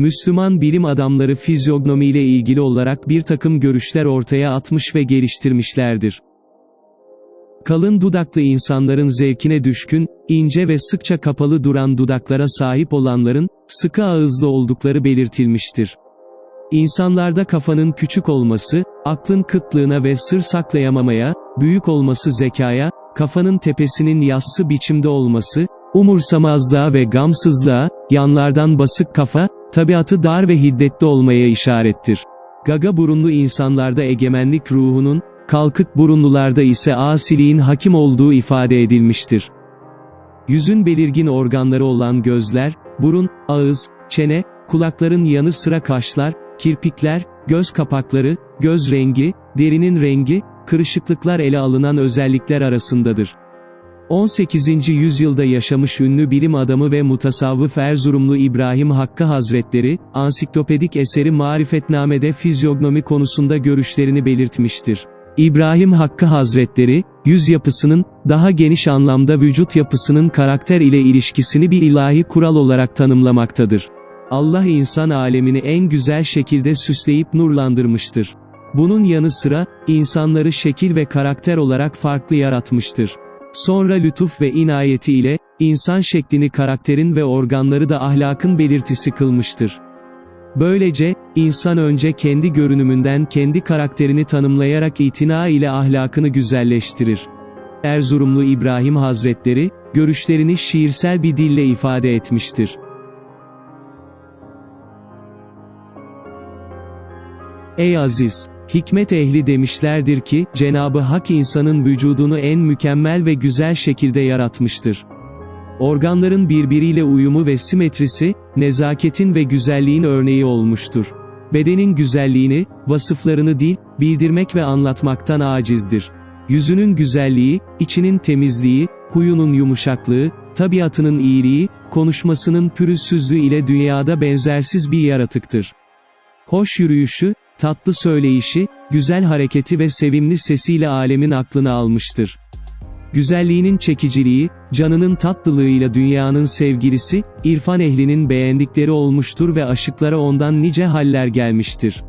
Müslüman bilim adamları fizyognomiyle ilgili olarak bir takım görüşler ortaya atmış ve geliştirmişlerdir. Kalın dudaklı insanların zevkine düşkün, ince ve sıkça kapalı duran dudaklara sahip olanların, sıkı ağızlı oldukları belirtilmiştir. İnsanlarda kafanın küçük olması, aklın kıtlığına ve sır saklayamamaya, büyük olması zekaya, kafanın tepesinin yassı biçimde olması, umursamazlığa ve gamsızlığa, yanlardan basık kafa, tabiatı dar ve hiddetli olmaya işarettir. Gaga burunlu insanlarda egemenlik ruhunun, kalkık burunlularda ise asiliğin hakim olduğu ifade edilmiştir. Yüzün belirgin organları olan gözler, burun, ağız, çene, kulakların yanı sıra kaşlar, kirpikler, göz kapakları, göz rengi, derinin rengi, kırışıklıklar ele alınan özellikler arasındadır. 18. yüzyılda yaşamış ünlü bilim adamı ve mutasavvıf Erzurumlu İbrahim Hakkı Hazretleri, ansiklopedik eseri Marifetname'de fizyognomi konusunda görüşlerini belirtmiştir. İbrahim Hakkı Hazretleri, yüz yapısının, daha geniş anlamda vücut yapısının karakter ile ilişkisini bir ilahi kural olarak tanımlamaktadır. Allah insan alemini en güzel şekilde süsleyip nurlandırmıştır. Bunun yanı sıra, insanları şekil ve karakter olarak farklı yaratmıştır. Sonra lütuf ve inayeti ile, insan şeklini karakterin ve organları da ahlakın belirtisi kılmıştır. Böylece, insan önce kendi görünümünden kendi karakterini tanımlayarak itina ile ahlakını güzelleştirir. Erzurumlu İbrahim Hazretleri, görüşlerini şiirsel bir dille ifade etmiştir. Ey aziz! Hikmet ehli demişlerdir ki, Cenabı Hak insanın vücudunu en mükemmel ve güzel şekilde yaratmıştır. Organların birbiriyle uyumu ve simetrisi, nezaketin ve güzelliğin örneği olmuştur. Bedenin güzelliğini, vasıflarını değil, bildirmek ve anlatmaktan acizdir. Yüzünün güzelliği, içinin temizliği, huyunun yumuşaklığı, tabiatının iyiliği, konuşmasının pürüzsüzlüğü ile dünyada benzersiz bir yaratıktır. Hoş yürüyüşü, tatlı söyleyişi, güzel hareketi ve sevimli sesiyle alemin aklını almıştır. Güzelliğinin çekiciliği, canının tatlılığıyla dünyanın sevgilisi, irfan ehlinin beğendikleri olmuştur ve aşıklara ondan nice haller gelmiştir.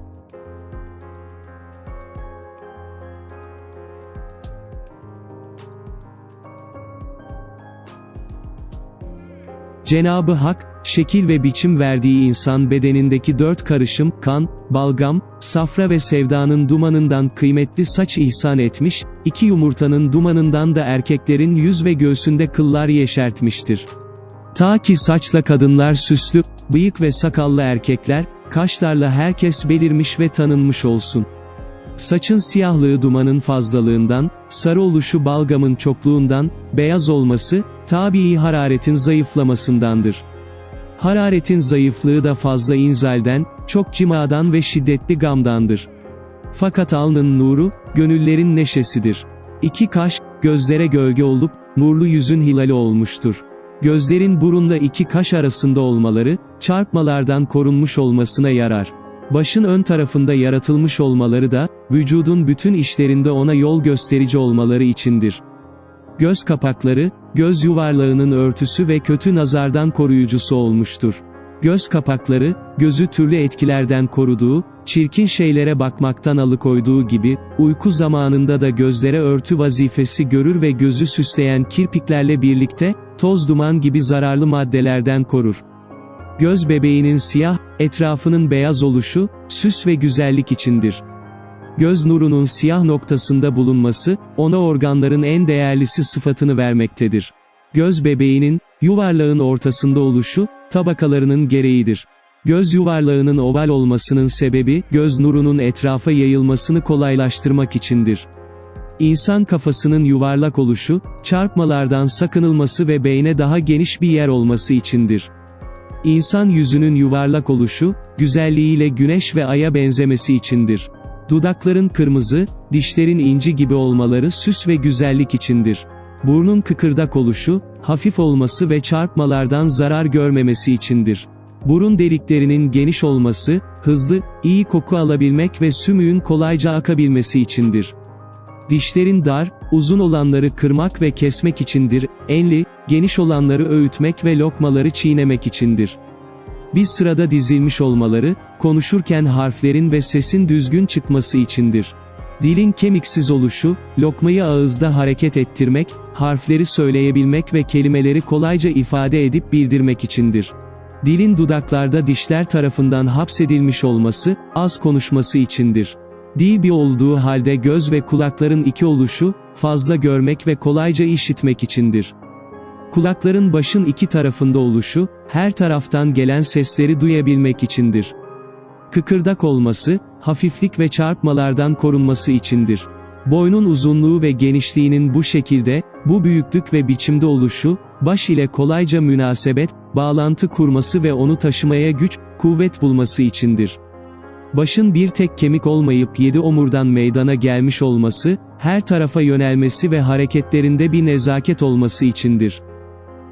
Cenabı Hak, şekil ve biçim verdiği insan bedenindeki dört karışım, kan, balgam, safra ve sevdanın dumanından kıymetli saç ihsan etmiş, iki yumurtanın dumanından da erkeklerin yüz ve göğsünde kıllar yeşertmiştir. Ta ki saçla kadınlar süslü, bıyık ve sakallı erkekler, kaşlarla herkes belirmiş ve tanınmış olsun. Saçın siyahlığı dumanın fazlalığından, sarı oluşu balgamın çokluğundan, beyaz olması, tabii hararetin zayıflamasındandır. Hararetin zayıflığı da fazla inzalden, çok cimadan ve şiddetli gamdandır. Fakat alnın nuru, gönüllerin neşesidir. İki kaş, gözlere gölge olup, nurlu yüzün hilali olmuştur. Gözlerin burunla iki kaş arasında olmaları, çarpmalardan korunmuş olmasına yarar. Başın ön tarafında yaratılmış olmaları da, vücudun bütün işlerinde ona yol gösterici olmaları içindir. Göz kapakları, göz yuvarlağının örtüsü ve kötü nazardan koruyucusu olmuştur. Göz kapakları, gözü türlü etkilerden koruduğu, çirkin şeylere bakmaktan alıkoyduğu gibi, uyku zamanında da gözlere örtü vazifesi görür ve gözü süsleyen kirpiklerle birlikte, toz duman gibi zararlı maddelerden korur. Göz bebeğinin siyah, etrafının beyaz oluşu, süs ve güzellik içindir. Göz nurunun siyah noktasında bulunması, ona organların en değerlisi sıfatını vermektedir. Göz bebeğinin, yuvarlağın ortasında oluşu, tabakalarının gereğidir. Göz yuvarlağının oval olmasının sebebi, göz nurunun etrafa yayılmasını kolaylaştırmak içindir. İnsan kafasının yuvarlak oluşu, çarpmalardan sakınılması ve beyne daha geniş bir yer olması içindir. İnsan yüzünün yuvarlak oluşu, güzelliğiyle güneş ve aya benzemesi içindir. Dudakların kırmızı, dişlerin inci gibi olmaları süs ve güzellik içindir. Burnun kıkırdak oluşu, hafif olması ve çarpmalardan zarar görmemesi içindir. Burun deliklerinin geniş olması, hızlı, iyi koku alabilmek ve sümüğün kolayca akabilmesi içindir. Dişlerin dar, uzun olanları kırmak ve kesmek içindir, enli, geniş olanları öğütmek ve lokmaları çiğnemek içindir. Bir sırada dizilmiş olmaları, konuşurken harflerin ve sesin düzgün çıkması içindir. Dilin kemiksiz oluşu, lokmayı ağızda hareket ettirmek, harfleri söyleyebilmek ve kelimeleri kolayca ifade edip bildirmek içindir. Dilin dudaklarda dişler tarafından hapsedilmiş olması, az konuşması içindir. Dil bir olduğu halde göz ve kulakların iki oluşu, fazla görmek ve kolayca işitmek içindir. Kulakların başın iki tarafında oluşu, her taraftan gelen sesleri duyabilmek içindir. Kıkırdak olması, hafiflik ve çarpmalardan korunması içindir. Boynun uzunluğu ve genişliğinin bu şekilde, bu büyüklük ve biçimde oluşu, baş ile kolayca münasebet, bağlantı kurması ve onu taşımaya güç, kuvvet bulması içindir. Başın bir tek kemik olmayıp yedi omurdan meydana gelmiş olması, her tarafa yönelmesi ve hareketlerinde bir nezaket olması içindir.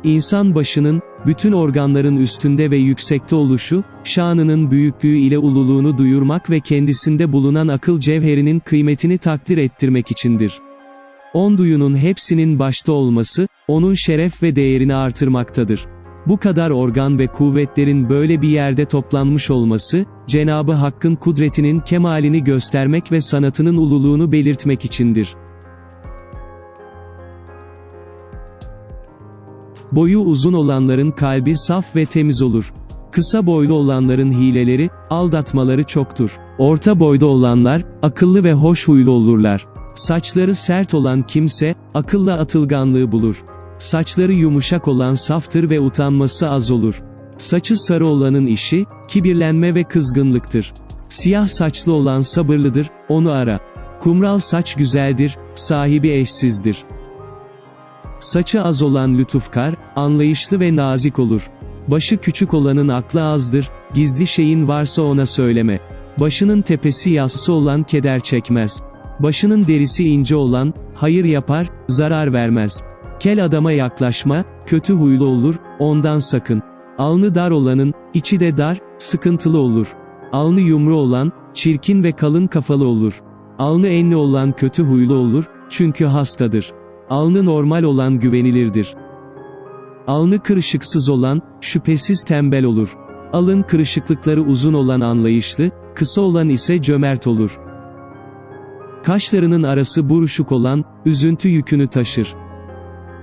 İnsan başının, bütün organların üstünde ve yüksekte oluşu, şanının büyüklüğü ile ululuğunu duyurmak ve kendisinde bulunan akıl cevherinin kıymetini takdir ettirmek içindir. On duyunun hepsinin başta olması, onun şeref ve değerini artırmaktadır. Bu kadar organ ve kuvvetlerin böyle bir yerde toplanmış olması, Cenabı Hakk'ın kudretinin kemalini göstermek ve sanatının ululuğunu belirtmek içindir. Boyu uzun olanların kalbi saf ve temiz olur. Kısa boylu olanların hileleri, aldatmaları çoktur. Orta boyda olanlar, akıllı ve hoş huylu olurlar. Saçları sert olan kimse, akılla atılganlığı bulur. Saçları yumuşak olan saftır ve utanması az olur. Saçı sarı olanın işi, kibirlenme ve kızgınlıktır. Siyah saçlı olan sabırlıdır, onu ara. Kumral saç güzeldir, sahibi eşsizdir. Saçı az olan lütufkar, anlayışlı ve nazik olur. Başı küçük olanın aklı azdır, gizli şeyin varsa ona söyleme. Başının tepesi yassı olan keder çekmez. Başının derisi ince olan, hayır yapar, zarar vermez. Kel adama yaklaşma, kötü huylu olur, ondan sakın. Alnı dar olanın, içi de dar, sıkıntılı olur. Alnı yumru olan, çirkin ve kalın kafalı olur. Alnı enli olan kötü huylu olur, çünkü hastadır. Alnı normal olan güvenilirdir. Alnı kırışıksız olan, şüphesiz tembel olur. Alın kırışıklıkları uzun olan anlayışlı, kısa olan ise cömert olur. Kaşlarının arası buruşuk olan, üzüntü yükünü taşır.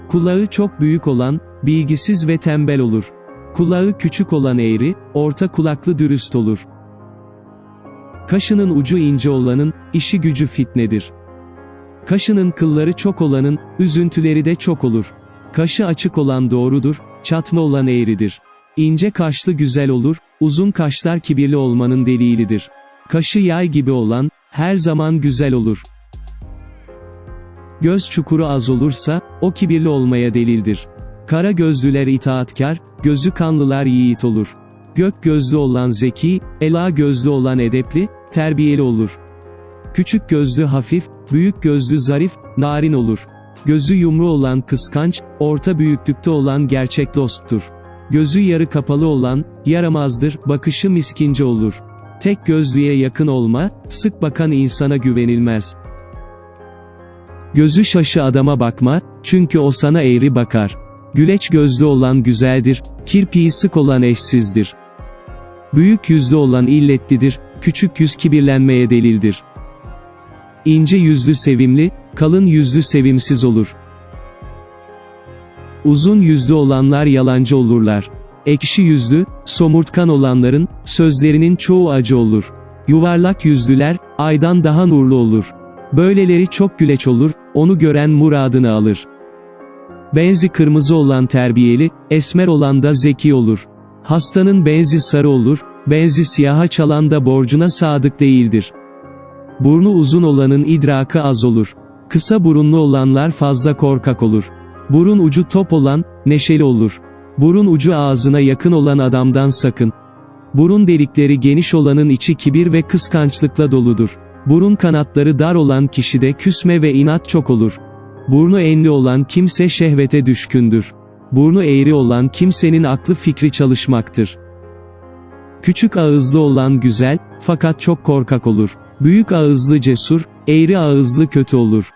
Kulağı çok büyük olan, bilgisiz ve tembel olur. Kulağı küçük olan eğri, orta kulaklı dürüst olur. Kaşının ucu ince olanın, işi gücü fitnedir. Kaşının kılları çok olanın, üzüntüleri de çok olur. Kaşı açık olan doğrudur, çatma olan eğridir. İnce kaşlı güzel olur, uzun kaşlar kibirli olmanın delilidir. Kaşı yay gibi olan, her zaman güzel olur. Göz çukuru az olursa, o kibirli olmaya delildir. Kara gözlüler itaatkar, gözü kanlılar yiğit olur. Gök gözlü olan zeki, ela gözlü olan edepli, terbiyeli olur. Küçük gözlü hafif, büyük gözlü zarif, narin olur. Gözü yumru olan kıskanç, orta büyüklükte olan gerçek dosttur. Gözü yarı kapalı olan, yaramazdır, bakışı miskince olur. Tek gözlüye yakın olma, sık bakan insana güvenilmez. Gözü şaşı adama bakma, çünkü o sana eğri bakar. Güleç gözlü olan güzeldir, kirpiği sık olan eşsizdir. Büyük yüzlü olan illetlidir, küçük yüz kibirlenmeye delildir. İnce yüzlü sevimli, kalın yüzlü sevimsiz olur. Uzun yüzlü olanlar yalancı olurlar. Ekşi yüzlü, somurtkan olanların, sözlerinin çoğu acı olur. Yuvarlak yüzlüler, aydan daha nurlu olur. Böyleleri çok güleç olur, onu gören muradını alır. Benzi kırmızı olan terbiyeli, esmer olan da zeki olur. Hastanın benzi sarı olur, benzi siyaha çalan da borcuna sadık değildir. Burnu uzun olanın idrakı az olur. Kısa burunlu olanlar fazla korkak olur. Burun ucu top olan, neşeli olur. Burun ucu ağzına yakın olan adamdan sakın. Burun delikleri geniş olanın içi kibir ve kıskançlıkla doludur. Burun kanatları dar olan kişide küsme ve inat çok olur. Burnu enli olan kimse şehvete düşkündür. Burnu eğri olan kimsenin aklı fikri çalışmaktır. Küçük ağızlı olan güzel, fakat çok korkak olur. Büyük ağızlı cesur, eğri ağızlı kötü olur.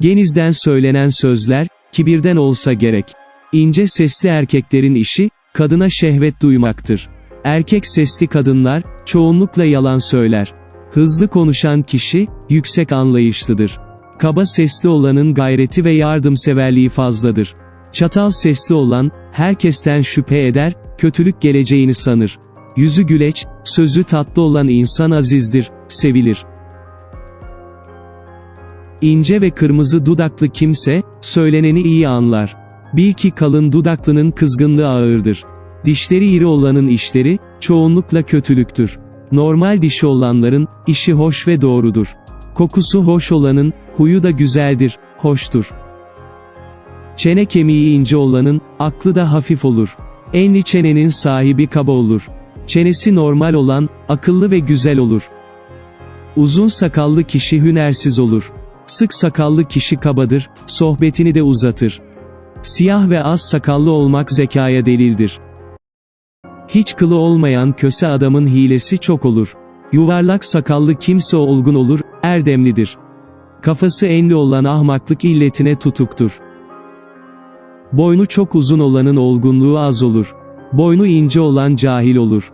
Genizden söylenen sözler, kibirden olsa gerek. İnce sesli erkeklerin işi, kadına şehvet duymaktır. Erkek sesli kadınlar, çoğunlukla yalan söyler. Hızlı konuşan kişi, yüksek anlayışlıdır. Kaba sesli olanın gayreti ve yardımseverliği fazladır. Çatal sesli olan, herkesten şüphe eder, kötülük geleceğini sanır. Yüzü güleç, sözü tatlı olan insan azizdir, sevilir. İnce ve kırmızı dudaklı kimse, söyleneni iyi anlar. Bil ki kalın dudaklının kızgınlığı ağırdır. Dişleri iri olanın işleri, çoğunlukla kötülüktür. Normal dişi olanların, işi hoş ve doğrudur. Kokusu hoş olanın, huyu da güzeldir, hoştur. Çene kemiği ince olanın, aklı da hafif olur. Enli çenenin sahibi kaba olur. Çenesi normal olan, akıllı ve güzel olur. Uzun sakallı kişi hünersiz olur. Sık sakallı kişi kabadır, sohbetini de uzatır. Siyah ve az sakallı olmak zekaya delildir. Hiç kılı olmayan köse adamın hilesi çok olur. Yuvarlak sakallı kimse olgun olur, erdemlidir. Kafası enli olan ahmaklık illetine tutuktur. Boynu çok uzun olanın olgunluğu az olur. Boynu ince olan cahil olur.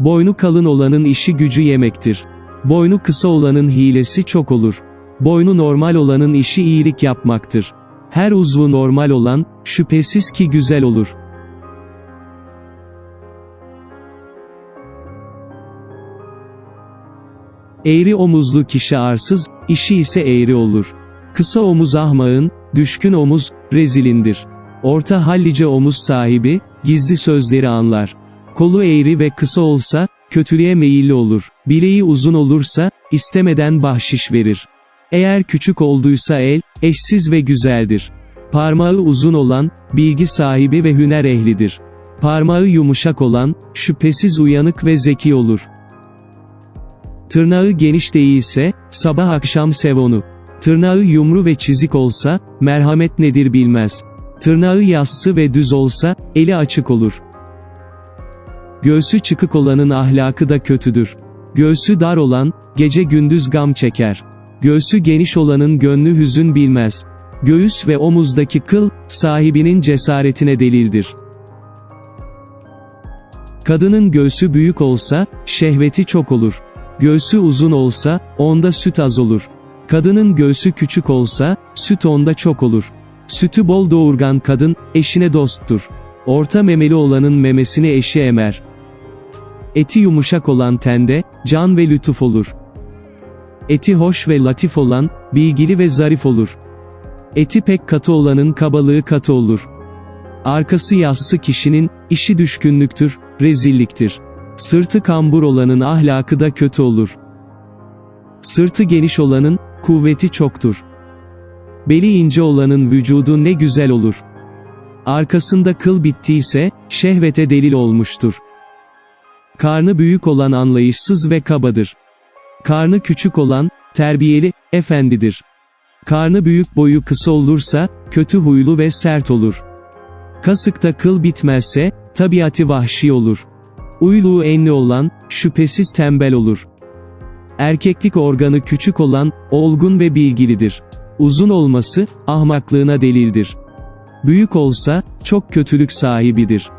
Boynu kalın olanın işi gücü yemektir. Boynu kısa olanın hilesi çok olur. Boynu normal olanın işi iyilik yapmaktır. Her uzvu normal olan, şüphesiz ki güzel olur. Eğri omuzlu kişi arsız, işi ise eğri olur. Kısa omuz ahmağın, düşkün omuz, rezilindir. Orta hallice omuz sahibi, gizli sözleri anlar. Kolu eğri ve kısa olsa, kötülüğe meyilli olur. Bileği uzun olursa, istemeden bahşiş verir. Eğer küçük olduysa el, eşsiz ve güzeldir. Parmağı uzun olan, bilgi sahibi ve hüner ehlidir. Parmağı yumuşak olan, şüphesiz uyanık ve zeki olur. Tırnağı geniş değilse, sabah akşam sev onu. Tırnağı yumru ve çizik olsa, merhamet nedir bilmez. Tırnağı yassı ve düz olsa, eli açık olur. Göğsü çıkık olanın ahlakı da kötüdür. Göğsü dar olan, gece gündüz gam çeker. Göğsü geniş olanın gönlü hüzün bilmez. Göğüs ve omuzdaki kıl, sahibinin cesaretine delildir. Kadının göğsü büyük olsa, şehveti çok olur. Göğsü uzun olsa, onda süt az olur. Kadının göğsü küçük olsa, süt onda çok olur. Sütü bol doğurgan kadın, eşine dosttur. Orta memeli olanın memesini eşi emer. Eti yumuşak olan tende, can ve lütuf olur. Eti hoş ve latif olan, bilgili ve zarif olur. Eti pek katı olanın kabalığı katı olur. Arkası yassı kişinin, işi düşkünlüktür, rezilliktir. Sırtı kambur olanın ahlakı da kötü olur. Sırtı geniş olanın, kuvveti çoktur. Beli ince olanın vücudu ne güzel olur. Arkasında kıl bittiyse, şehvete delil olmuştur. Karnı büyük olan anlayışsız ve kabadır. Karnı küçük olan, terbiyeli, efendidir. Karnı büyük boyu kısa olursa, kötü huylu ve sert olur. Kasıkta kıl bitmezse, tabiatı vahşi olur. Uyluğu enli olan, şüphesiz tembel olur. Erkeklik organı küçük olan, olgun ve bilgilidir. Uzun olması, ahmaklığına delildir. Büyük olsa, çok kötülük sahibidir.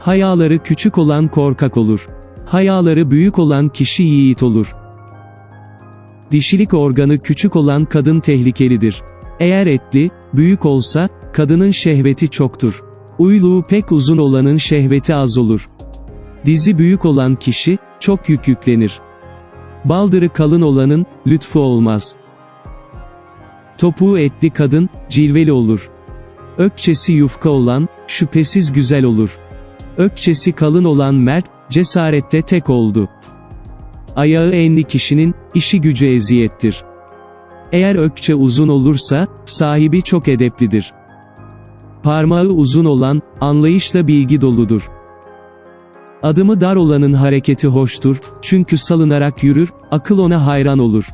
Hayaları küçük olan korkak olur. Hayaları büyük olan kişi yiğit olur. Dişilik organı küçük olan kadın tehlikelidir. Eğer etli, büyük olsa, kadının şehveti çoktur. Uyluğu pek uzun olanın şehveti az olur. Dizi büyük olan kişi, çok yük yüklenir. Baldırı kalın olanın, lütfu olmaz. Topuğu etli kadın, cilveli olur. Ökçesi yufka olan, şüphesiz güzel olur. Ökçesi kalın olan mert, cesarette tek oldu. Ayağı enli kişinin, işi gücü eziyettir. Eğer ökçe uzun olursa, sahibi çok edeplidir. Parmağı uzun olan, anlayışla bilgi doludur. Adımı dar olanın hareketi hoştur, çünkü salınarak yürür, akıl ona hayran olur.